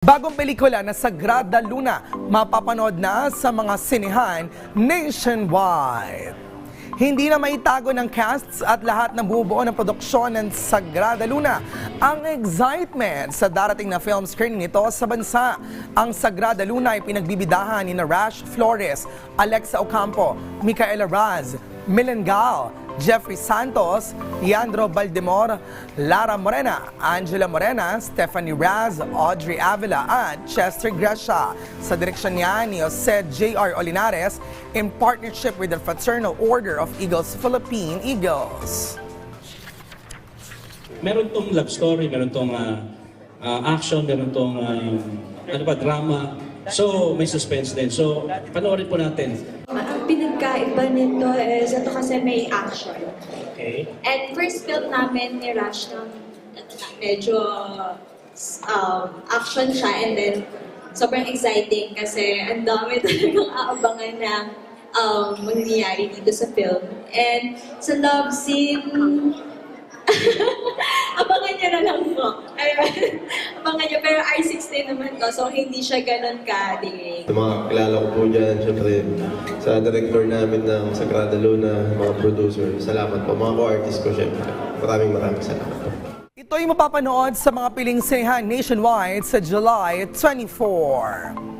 Bagong pelikula na Sagrada Luna mapapanood na sa mga sinehan nationwide. Hindi na maitago ng casts at lahat ng bumubuo ng produksyon ng Sagrada Luna ang excitement sa darating na film screening nito sa bansa. Ang Sagrada Luna ay pinagbibidahan ni na Rash Flores, Alexa Ocampo, Micaela Raz, Milengal, Jeffrey Santos, Leandro Baldemor, Lara Morena, Angela Morena, Stephanie Raz, Audrey Avila at Chester Gracia. Sa direksyon niya ni Jose J.R. Olinares in partnership with the Fraternal Order of Eagles Philippine Eagles. meron tong love story, meron tong ah, ah, action, meron tong ah, ano ba, drama. So, may suspense din. So, panoorin po natin. Ang pinagkaiba nito is ito kasi may action. Okay? And first film namin ni Rush na medyo um, action siya and then sobrang exciting kasi ang dami talagang aabangan na um, mangyayari dito sa film. And sa love scene, abangan niyo na lang po. Ayun. Abangan niyo. Pero R16 naman to, so hindi siya ganun ka-dig. Sa mga kilala ko po dyan, syempre sa director namin ng Sagrada Luna, mga producer, salamat po. Mga co-artist ko syempre. Maraming maraming salamat po. Ito ay mapapanood sa mga piling sinehan nationwide sa July 24.